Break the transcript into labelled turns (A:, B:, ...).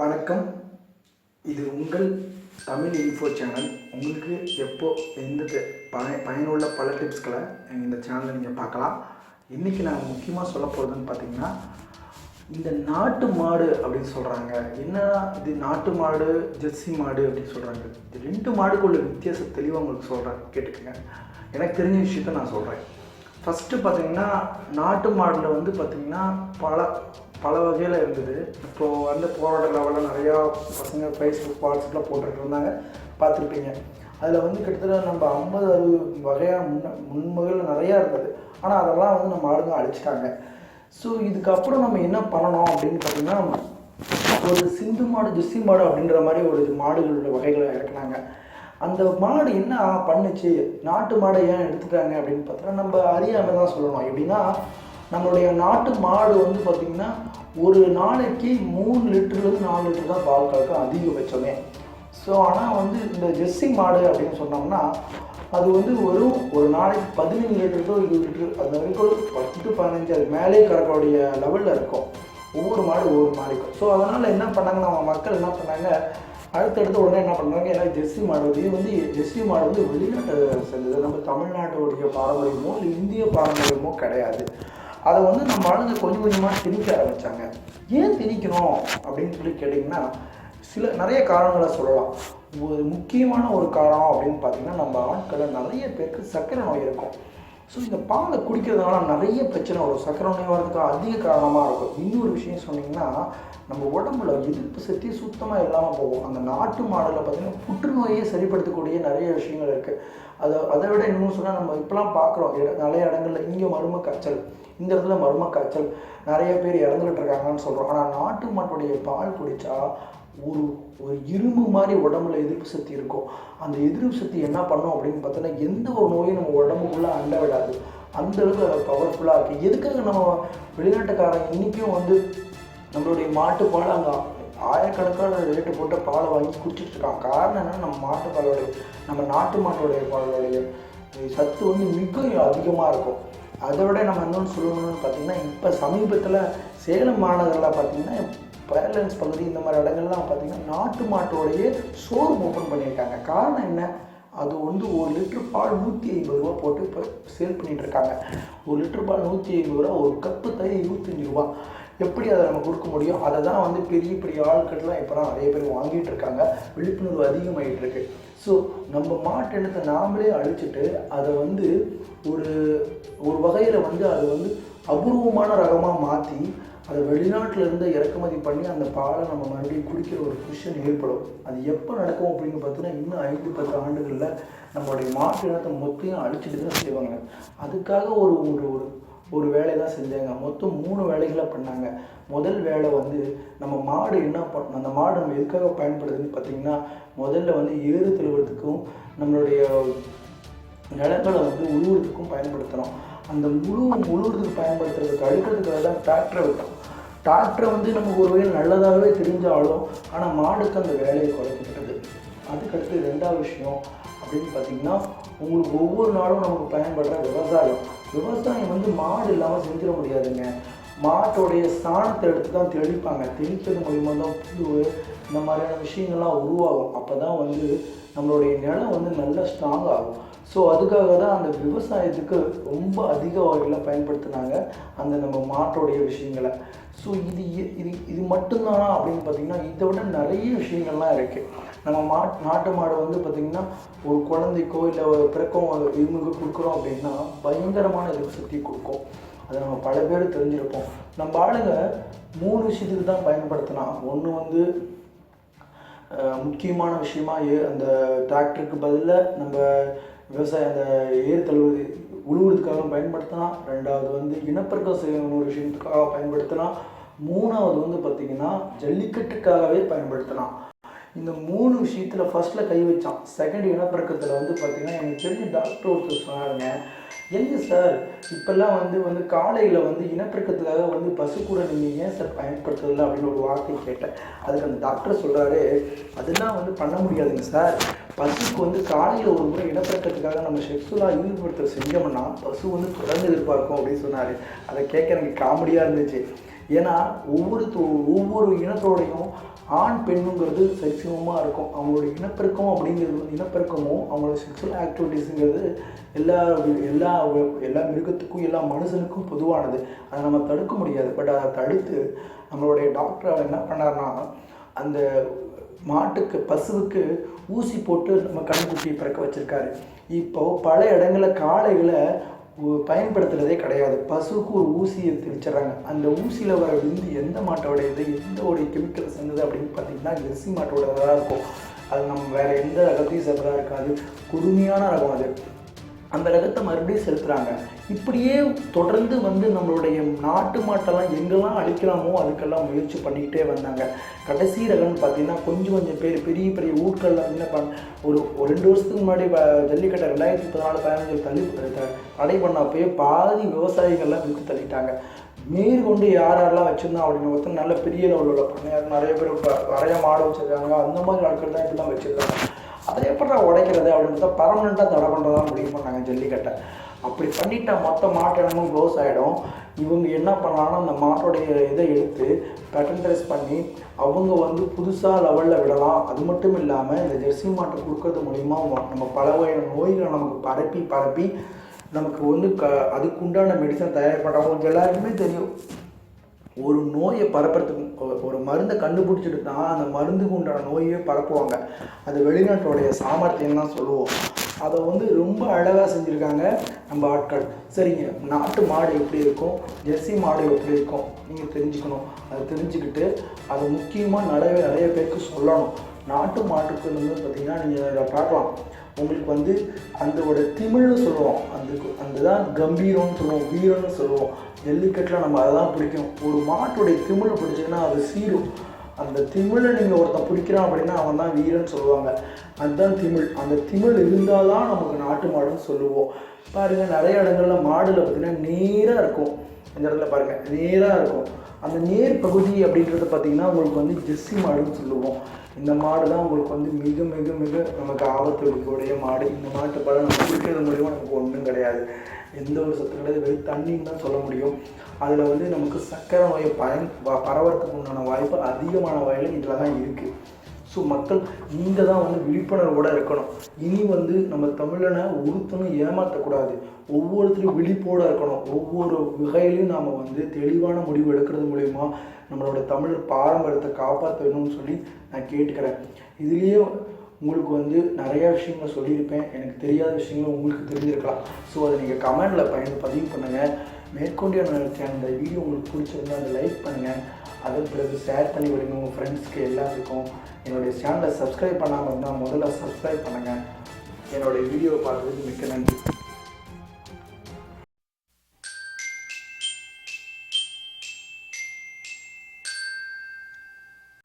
A: வணக்கம். இது உங்கள் தமிழ் இன்ஃபோ சேனல் உங்களுக்கு எப்போ எந்த பய பயனுள்ள பல டிப்ஸ்களை இந்த சேனலில் நீங்கள் பார்க்கலாம். இன்றைக்கி நான் முக்கியமாக சொல்ல போகிறதுன்னு பார்த்தீங்கன்னா இந்த நாட்டு மாடு அப்படின்னு சொல்கிறாங்க என்ன இது நாட்டு மாடு ஜெர்சி மாடு அப்படின்னு சொல்கிறாங்க இது ரெண்டு மாடுக்குள்ள வித்தியாசம் தெளிவாக உங்களுக்கு சொல்கிறேன் கேட்டுக்கங்க. எனக்கு தெரிஞ்ச விஷயத்த நான் சொல்கிறேன் ஃபஸ்ட்டு பார்த்தீங்கன்னா நாட்டு மாடில் வந்து பார்த்திங்கன்னா பல பல வகையில் இருந்தது. இப்போது வந்து போராட்ட லெவலில் நிறையா பசங்க ஃபேஸ்புக் வாட்ஸ்அப்பில் போட்டுட்டு இருந்தாங்க. பார்த்துருப்பீங்க. அதில் வந்து கிட்டத்தட்ட நம்ம ஐம்பது அறுபது வகையாக முன்ன முன்முகையில் நிறையா இருந்தது. ஆனால் அதெல்லாம் வந்து நம்ம ஆளுங்க அழிச்சிட்டாங்க. ஸோ இதுக்கப்புறம் நம்ம என்ன பண்ணணும் அப்படின்னு பார்த்தீங்கன்னா ஒரு சிந்து மாடு ஜெர்சி மாடு அப்படின்ற மாதிரி ஒரு மாடுகளோட வகைகளை இறக்குனாங்க. அந்த மாடு என்ன பண்ணுச்சு? நாட்டு மாடை ஏன் எடுத்துட்டாங்க அப்படின்னு பார்த்தோன்னா நம்ம அறியாமல் தான் சொல்லணும். எப்படின்னா நம்மளுடைய நாட்டு மாடு வந்து பார்த்திங்கன்னா ஒரு நாளைக்கு மூணு லிட்டர்லேருந்து நாலு லிட்டர் தான் பால் கறக்கும் அதிகபட்சமே. ஸோ ஆனால் வந்து இந்த ஜெர்சி மாடு அப்படின்னு சொன்னோம்னா அது வந்து ஒரு ஒரு நாளைக்கு பதினஞ்சு லிட்டர் டு இருபது லிட்டர் அது வரைக்கும் பத்து டு பதினஞ்சு அது மேலே கறக்கக்கூடிய லெவலில் இருக்கும். ஒவ்வொரு மாடு ஒவ்வொரு மாடிக்கும் ஸோ அதனால் என்ன பண்ணாங்க நம்ம மக்கள் என்ன பண்ணாங்க அடுத்தடுத்து உடனே என்ன பண்ணுறாங்க ஏன்னா ஜெர்சி மாடு வந்து இது வந்து ஜெர்சி மாடு வந்து வெளிநாட்டை சேர்ந்தது நம்ம தமிழ்நாட்டுடைய பாரம்பரியமோ இல்லை இந்திய பாரம்பரியமோ கிடையாது. அதை வந்து நம்ம ஆளுங்க கொஞ்சம் கொஞ்சமாக திணிக்க ஆரம்பித்தாங்க ஏன் திணிக்கணும் அப்படின்னு சொல்லி கேட்டிங்கன்னா சில நிறைய காரணங்களை சொல்லலாம். ஒரு முக்கியமான ஒரு காரணம் அப்படின்னு பார்த்தீங்கன்னா நம்ம ஆட்களில் நிறைய பேருக்கு சர்க்கரை நோய் இருக்கும். ஸோ இந்த பாலை குடிக்கிறதுனால நிறைய பிரச்சனை வரும். சக்கரை நோய் வரதுக்கு அதிக காரணமாக இருக்கும். இன்னொரு விஷயம் சொன்னீங்கன்னா நம்ம உடம்புல எதிர்ப்பு சக்தி சுத்தமாக இல்லாமல் போகும். அந்த நாட்டு மாடலில் பார்த்தீங்கன்னா புற்றுநோயை சரிப்படுத்தக்கூடிய நிறைய விஷயங்கள் இருக்குது அதை அதை விட இன்னும் சொன்னால் நம்ம இப்போலாம் பார்க்குறோம் இட நிறைய இடங்களில் இங்கே மரும காய்ச்சல் இந்த இடத்துல மரும காய்ச்சல் நிறைய பேர் இறந்துகிட்டு இருக்காங்கன்னு சொல்கிறோம் ஆனால் நாட்டு மாட்டுடைய பால் குடித்தா ஒரு ஒரு இரும்பு மாதிரி உடம்புல எதிர்ப்பு சக்தி இருக்கும் அந்த எதிர்ப்பு சக்தி என்ன பண்ணும் அப்படின்னு பார்த்தோன்னா எந்த ஒரு நோயும் நம்ம உடம்புக்குள்ளே அண்ட விடாது. அந்த அளவுக்கு பவர்ஃபுல்லாக இருக்குது எதுக்காக நம்ம வெளிநாட்டுக்காரன் இன்றைக்கும் வந்து நம்மளுடைய மாட்டு பால் அங்கே ஆயிரக்கணக்கான ரேட்டு போட்டு பாலை வாங்கி குடிச்சிட்டு காரணம் என்னன்னா நம்ம மாட்டு பாலோடைய நம்ம நாட்டு மாட்டோடைய பாலோடைய சத்து வந்து மிக அதிகமாக இருக்கும். அதை விட நம்ம இன்னொன்று சொல்லணும்னு பார்த்தீங்கன்னா இப்போ சமீபத்தில் சேலம் மாநகரில் பார்த்தீங்கன்னா பேரலன்ஸ் பகுதி இந்த மாதிரி இடங்கள்லாம் பார்த்திங்கன்னா நாட்டு மாட்டோடைய ஷோரூம் ஓப்பன் பண்ணியிருக்காங்க. காரணம் என்ன? அது வந்து ஒரு லிட்டர் பால் நூற்றி ஐம்பது ரூபா போட்டு இப்போ சேல் பண்ணிகிட்ருக்காங்க ஒரு லிட்டர் பால் நூற்றி ஐம்பது ரூபா ஒரு கப்பு தயிர் இருபத்தஞ்சி ரூபா. எப்படி அதை நம்ம கொடுக்க முடியும்? அதை தான் வந்து பெரிய பெரிய ஆட்கள்லாம் இப்போ நிறைய பேர் வாங்கிட்டு இருக்காங்க. விழிப்புணர்வு அதிகமாகிட்டு இருக்கு. ஸோ நம்ம மாட்டினத்தை நாமளே அழிச்சிட்டு அதை வந்து ஒரு ஒரு வகையில் வந்து அதை வந்து அபூர்வமான ரகமாக மாற்றி அதை வெளிநாட்டிலேருந்து இறக்குமதி பண்ணி அந்த பாலை நம்ம மறுபடியும் குடிக்கிற ஒரு விஷயம் ஏற்படும். அது எப்போ நடக்கும் அப்படின்னு பார்த்தீங்கன்னா இன்னும் ஐந்து பத்து ஆண்டுகளில் நம்மளுடைய மாற்று இனத்தை மொத்தையும் அழிச்சிட்டு தான் செய்வாங்க. அதுக்காக ஒரு ஒரு ஒரு ஒரு வேலை தான் செஞ்சாங்க. மொத்தம் மூணு வேலைகளை பண்ணாங்க. முதல் வேலை வந்து நம்ம மாடு என்ன பண்ண அந்த மாடு நம்ம எதுக்காக பயன்படுதுன்னு பார்த்தீங்கன்னா முதல்ல வந்து ஏறு தழுவுறதுக்கும் நம்மளுடைய நிலங்களை வந்து உழுவுறதுக்கும் பயன்படுத்தணும் அந்த முழு முழுறதுக்கு பயன்படுத்துறதுக்கு அழுக்கிறதுக்காக தான் டிராக்டரை விட்டோம். டிராக்டரை வந்து நமக்கு ஒரு வகையில் நல்லதாகவே தெரிஞ்சாலும் ஆனால் மாடுக்கு அந்த வேலையை குறைக்கப்பட்டது அதுக்கடுத்து ரெண்டாவது விஷயம் அப்படின்னு பார்த்தீங்கன்னா உங்களுக்கு ஒவ்வொரு நாளும் நமக்கு பயன்படுற விவசாயம். விவசாயம் வந்து மாடு இல்லாமல் செஞ்சிட முடியாதுங்க. மாட்டோடைய சாணத்தை எடுத்து தான் தெளிப்பாங்க. தெளிப்பது மூலிமா தான் புழு இந்த மாதிரியான விஷயங்கள்லாம் உருவாகும். அப்போ தான் வந்து நம்மளுடைய நிலம் வந்து நல்லா ஸ்ட்ராங் ஆகும். ஸோ அதுக்காக தான் அந்த விவசாயத்துக்கு ரொம்ப அதிக வகையில் பயன்படுத்தினாங்க அந்த நம்ம மாட்டோடைய விஷயங்களை. ஸோ இது இது இது மட்டும்தானா அப்படின்னு பார்த்தீங்கன்னா இதை விட நிறைய விஷயங்கள்லாம் இருக்குது நம்ம மா நாட்டு மாடு வந்து பார்த்திங்கன்னா ஒரு குழந்தைக்கோ இல்லை ஒரு பிறக்கும் இவங்களுக்கு கொடுக்குறோம் அப்படின்னா பயங்கரமான இது சக்தி கொடுக்கும். அதை நம்ம பல பேர் தெரிஞ்சிருப்போம். நம்ம ஆளுங்க மூணு விஷயத்துக்கு தான் பயன்படுத்தினா ஒன்று வந்து முக்கியமான விஷயமா ஏ அந்த டிராக்டருக்கு பதிலாக நம்ம விவசாயம் அந்த ஏர் தழுவுது உழுவுறதுக்காக பயன்படுத்தலாம் ரெண்டாவது வந்து இனப்பெருக்கம் செய்யணும் ஒரு விஷயத்துக்காக பயன்படுத்தலாம் மூணாவது வந்து பார்த்திங்கன்னா ஜல்லிக்கட்டுக்காகவே பயன்படுத்தலாம். இந்த மூணு விஷயத்தில் ஃபர்ஸ்ட்டில் கை வச்சான். செகண்ட் இனப்பெருக்கத்தில் வந்து பார்த்திங்கன்னா எனக்கு தெரிஞ்ச டாக்டர் ஒருத்தர் சொன்னாருங்க. எங்க சார் இப்போல்லாம் வந்து வந்து காலையில் வந்து இனப்பெருக்கத்துக்காக வந்து பசு கூட நீங்கள் ஏன் சார் பயன்படுத்துறதில்ல? அப்படின்னு ஒரு வார்த்தை கேட்டேன். அதுக்கு அந்த டாக்டர் சொல்கிறாரு அதெல்லாம் வந்து பண்ண முடியாதுங்க சார் பசுக்கு வந்து காலையில் ஒரு முறை இடப்பெருக்கத்துக்காக நம்ம செக்ஸுவலாக ஈடுபடுத்த செஞ்சோம்னா பசு வந்து தொடர்ந்து எதிர்பார்க்கும் அப்படின்னு சொன்னார். அதை கேட்க எனக்கு காமெடியாக இருந்துச்சு. ஏன்னா ஒவ்வொரு ஒவ்வொரு இனத்தோடையும் ஆண் பெண்ணுங்கிறது சரிசமமாக இருக்கும். அவங்களோட இனப்பெருக்கம் அப்படிங்கிறது இனப்பெருக்கமும் அவங்களோட செக்ஷுவல் ஆக்டிவிட்டீஸுங்கிறது எல்லா எல்லா எல்லா மிருகத்துக்கும் எல்லா மனுஷனுக்கும் பொதுவானது. அதை நம்ம தடுக்க முடியாது. பட் அதை தடுத்து நம்மளுடைய டாக்டர் அவர் என்ன பண்ணார்னா அந்த மாட்டுக்கு பசுவுக்கு ஊசி போட்டு நம்ம கண்ணுக்குட்டியை பிறக்க வச்சுருக்காரு. இப்போ பல இடங்களில் காளைகளை பயன்படுத்துறதே கிடையாது. பசுவுக்கு ஒரு ஊசியை தெளிச்சிடுறாங்க அந்த ஊசியில் வர விந்து எந்த மாட்டோட இது எந்த ஒரு கெமிக்கல் சேர்ந்தது அப்படின்னு பார்த்தீங்கன்னா ஜெர்சி மாட்டோட தான் இருக்கும். அது நம்ம வேற எந்த ரகத்தையும் சேர்ந்ததாக இருக்காது. குறுமையான ரகம் அது. அந்த ரகத்தை மறுபடியும் செலுத்துகிறாங்க இப்படியே தொடர்ந்து வந்து நம்மளுடைய நாட்டு மாட்டெல்லாம் எங்கெல்லாம் அழிக்கலாமோ அதுக்கெல்லாம் முயற்சி பண்ணிக்கிட்டே வந்தாங்க. கடைசி ரகம்னு பார்த்தீங்கன்னா கொஞ்சம் கொஞ்சம் பேர் பெரிய பெரிய ஊர்களில் என்ன ஒரு ஒரு ரெண்டு வருஷத்துக்கு முன்னாடி ஜல்லிக்கட்டை ரெண்டாயிரத்தி பதினாலு பதினஞ்சு தள்ளி தடை பண்ணப்பயே பாதி விவசாயிகள்லாம் விற்று தள்ளிட்டாங்க. மேற்கொண்டு யார் யாரெல்லாம் வச்சுருந்தா அப்படின்னு ஒருத்தர் நல்ல பெரிய லெவலில் உள்ள நிறைய பேர் இப்போ நிறைய மாடு வச்சுருக்காங்க. அந்த மாதிரி ஆட்கள் தான் இப்படிலாம் வச்சுருக்காங்க. அதை எப்படி உடைக்கிறது அப்படின்னு பார்த்தா பர்மனெண்ட்டாக தடை பண்ணுறதா முடிவு பண்ணாங்க ஜல்லிக்கட்டை. அப்படி பண்ணிட்டா மொத்த மாட்டு க்ளோஸ் ஆகிடும் இவங்க என்ன பண்ணலாம்னா அந்த மாட்டோடைய இதை எடுத்து பேட்டன்டைஸ் பண்ணி அவங்க வந்து புதுசாக லெவலில் விடலாம். அது மட்டும் இல்லாமல் இந்த ஜெர்சி மாட்டை கொடுக்கறது மூலிமா நம்ம பல வகையான நோய்களை நமக்கு பரப்பி பரப்பி நமக்கு வந்து க அதுக்குண்டான மெடிசன் தயார் எல்லாருக்குமே தெரியும். ஒரு நோயை பரப்புறதுக்கு ஒரு மருந்தை கண்டுபிடிச்சிட்டு தான் அந்த மருந்துக்கு உண்டான நோயே பரப்புவாங்க. அது வெளிநாட்டோடைய சாமர்த்தியம் தான் சொல்லுவோம். அதை வந்து ரொம்ப அழகாக செஞ்சுருக்காங்க நம்ம ஆட்கள். சரிங்க நாட்டு மாடு எப்படி இருக்கும்? ஜெர்சி மாடு எப்படி இருக்கும்? நீங்கள் தெரிஞ்சுக்கணும். அதை தெரிஞ்சுக்கிட்டு அதை முக்கியமாக நிறைய நிறைய பேருக்கு சொல்லணும். நாட்டு மாட்டுக்கு வந்து பார்த்தீங்கன்னா நீங்கள் பார்க்கலாம். உங்களுக்கு வந்து அந்தோட திமிழ்னு சொல்லுவோம். அந்த அந்த தான் கம்பீரம்னு சொல்லுவோம் வீரம்னு சொல்லுவோம். ஜல்லிக்கட்டில் நம்ம அதை தான் பிடிக்கும். ஒரு மாட்டுடைய திமிழ் பிடிச்சிங்கன்னா அது சீரும். அந்த திமிழை நீங்கள் ஒருத்தன் பிடிக்கிறான் அப்படின்னா அவன் தான் வீரன் சொல்லுவாங்க. அதுதான் திமிழ். அந்த திமிழ் இருந்தால் தான் நமக்கு நாட்டு மாடுன்னு சொல்லுவோம். பாருங்கள் நிறைய இடங்களில் மாடில் பார்த்திங்கன்னா நேராக இருக்கும். இந்த இடத்துல பாருங்கள் நேராக இருக்கும். அந்த நேர் பகுதி அப்படின்றது பார்த்தீங்கன்னா உங்களுக்கு வந்து ஜெஸ்ஸி மாடுன்னு சொல்லுவோம். இந்த மாடு தான் உங்களுக்கு வந்து மிக மிக மிக நமக்கு ஆபத்து இருக்கக்கூடிய மாடு. இந்த மாட்டு பழம் நம்ம குடிக்கிறது மூலியமாக நமக்கு ஒன்றும் கிடையாது. எந்த ஒரு சத்து கிடையாது. வெறும் தண்ணின்னு தான் சொல்ல முடியும். அதில் வந்து நமக்கு சர்க்கரை நோயை பயன் ப- பரவறதுக்கு உண்டான வாய்ப்பு அதிகமான வகையில் இதில் தான் இருக்குது ஸோ மக்கள் நீங்கள் தான் வந்து விழிப்புணர்வோடு இருக்கணும். இனி வந்து நம்ம தமிழனை ஒருத்தனும் ஏமாற்றக்கூடாது ஒவ்வொருத்தரும் விழிப்போட இருக்கணும். ஒவ்வொரு வகையிலையும் நாம் வந்து தெளிவான முடிவு எடுக்கிறது மூலிமா நம்மளோட தமிழ் பாரம்பரியத்தை காப்பாற்ற வேணும்னு சொல்லி நான் கேட்டுக்கிறேன். இதுலேயே உங்களுக்கு வந்து நிறைய விஷயங்கள் சொல்லியிருப்பேன். எனக்கு தெரியாத விஷயங்களும் உங்களுக்கு தெரிஞ்சிருக்கலாம். ஸோ அதை நீங்கள் கமெண்டில் பயந்து பதிவு பண்ணுங்கள் மேற்கொண்டு நடத்திய அந்த வீடியோ உங்களுக்கு பிடிச்சிருந்தா அதை லைக் பண்ணுங்கள் அதன் பிறகு ஷேர் பண்ணி விடுங்க. உங்கள் ஃப்ரெண்ட்ஸ்க்கு எல்லாத்துக்கும் என்னுடைய சேனலை சப்ஸ்கிரைப் பண்ணாமல் இருந்தால் முதல்ல சப்ஸ்கிரைப் பண்ணுங்கள் என்னுடைய வீடியோவை பார்த்ததுக்கு மிக்க நன்றி.